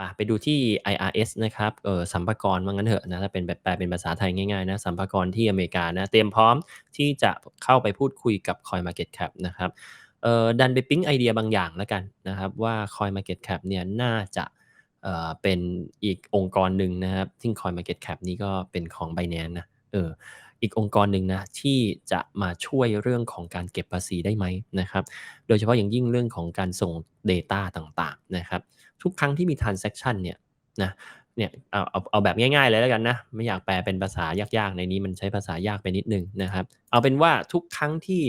ป่ะไปดูที่ IRS นะครับเออสัมภากรว่างั้นเถอะนะถ้าเป็นแบบแปลเป็นภาษาไทยง่ายๆนะสัมภากรที่อเมริกานะเตรียมพร้อมที่จะเข้าไปพูดคุยกับ CoinMarketCap นะครับเออดันไปปิ๊งไอเดียบางอย่างแล้วกันนะครับว่า CoinMarketCap เนี่ยน่าจะเออเป็นอีกองค์กรหนึ่งนะครับซึ่ง CoinMarketCap นี่ก็เป็นของ Binance นะเออ อีกองค์กรหนึ่งนะที่จะมาช่วยเรื่องของการเก็บภาษีได้ไหมนะครับ โดยเฉพาะอย่างยิ่งเรื่องของการส่ง Data ต่างๆนะครับ ทุกครั้งที่มี transaction เนี่ยนะเนี่ยเอาเอาเอาแบบง่าย ๆ เลยแล้วกันนะ ไม่อยากแปลเป็นภาษายากๆ ในนี้มันใช้ภาษายากไปนิดนึงนะครับ เอาเป็นว่าทุกครั้งที่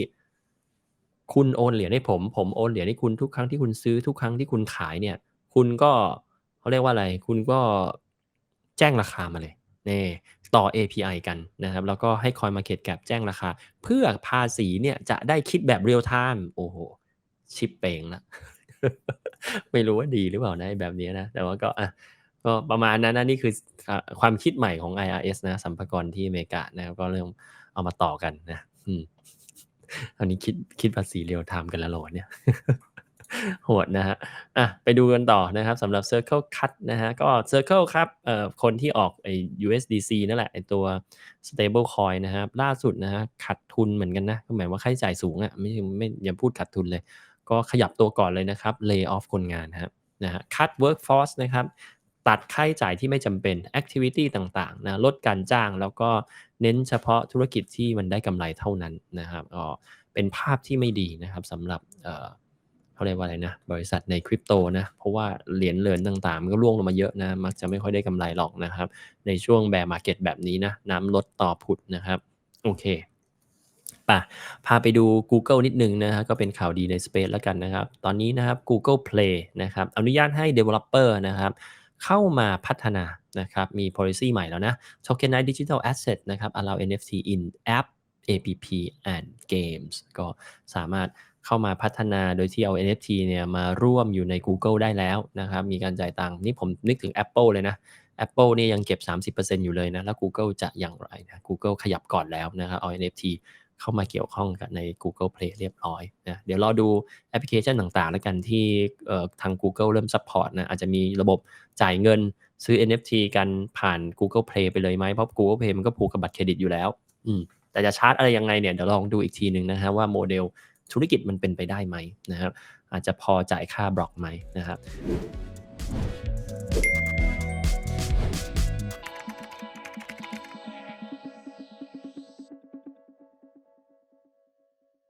คุณโอนเหรียญให้ผม ผมโอนเหรียญให้คุณทุกครั้งที่คุณซื้อทุกครั้งที่คุณขายเนี่ย คุณก็เขาเรียกว่าอะไร คุณก็แจ้งราคามาเลยนี่ ต่อ API กันนะครับ แล้วก็ให้ CoinMarketCap แจ้งราคา เพื่อภาษีเนี่ยจะได้คิดแบบ real time โอ้โห ชิปเป่งละไม่รู้ว่าดีหรือเปล่านะแบบนี้นะ แต่ว่าก็อะก็ประมาณนั้นนะนี่คือความคิดใหม่ของ IRS นะสัมภากรที่อเมริกานะครับก็เริ่มเอามาต่อกันนะอืมอันนี้คิดคิดภาษีเรียลไทม์กันแล้วหรอเนี่ย โหดนะฮะอะไปดูกันต่อนะครับสำหรับ Circle Cut นะฮะก็ Circle ครับเอ่อคนที่ออกไอ้ USDC นั่นแหละไอ้ตัว stable coin นะครับล่าสุดนะฮะขาดทุนเหมือนกันนะก็หมายว่าค่าใช้จ่ายสูงอะ่ะไม่ไม่อย่าพูดขาดทุนเลย ก็ขยับตัวก่อนเลยนะครับ lay off คนงานนะนะฮะ cut workforce นะครับตัดค่าใช้จ่ายที่ไม่จำเป็น activity ต่างๆนะลดการจ้างแล้วก็เน้นเฉพาะธุรกิจที่มันได้กำไรเท่านั้นนะครับก็เป็นภาพที่ไม่ดีนะครับสำหรับ เขาเรียกว่าอะไรนะ บริษัทในคริปโตนะ เพราะว่าเหรียญเหรินต่างๆ มันก็ร่วงลงมาเยอะนะ มักจะไม่ค่อยได้กำไรหรอกนะครับ ในช่วงแบร์มาร์เก็ตแบบนี้นะ น้ำลดต่อผุดนะครับ โอเคป่ะพาไปดู Google นิดนึงนะฮะก็เป็นข่าวดีใน Space แล้วกันนะครับ ตอนนี้นะครับ Google Play นะครับอนุญาตให้ Developer นะครับเข้ามาพัฒนานะครับมี policy ใหม่แล้วนะ Tokenize Digital Asset นะครับ allow NFT in app app and games ก็สามารถ เข้ามาพัฒนาโดยที่เอา NFT เนี่ยมาร่วมอยู่ใน Google ได้แล้วนะครับมีการจ่ายตังค์นี่ผมนึกถึง Apple เลยนะ Apple เนี่ยยังเก็บ 30%อยู่เลยนะ แล้ว Google จะอย่างไรนะ Google ขยับก่อนแล้วนะครับเอา NFT เข้ามาเกี่ยวข้องกับใน Google Play เรียบร้อยนะเดี๋ยวรอดูแอปพลิเคชันต่างๆ แล้วกันที่ทาง Google เริ่ม support นะอาจจะมีระบบจ่ายเงินซื้อ NFT กันผ่าน Google Play ไปเลยไหมเพราะ Google Play มันก็ผูกกับบัตรเครดิตอยู่แล้ว อืมแต่จะชาร์จอะไรยังไงเนี่ยเดี๋ยวลองดูอีกทีหนึ่งนะฮะว่าโมเดล ธุรกิจมันเป็นไปได้ไหมนะครับอาจจะพอจ่ายค่าบล็อกไหมนะครับ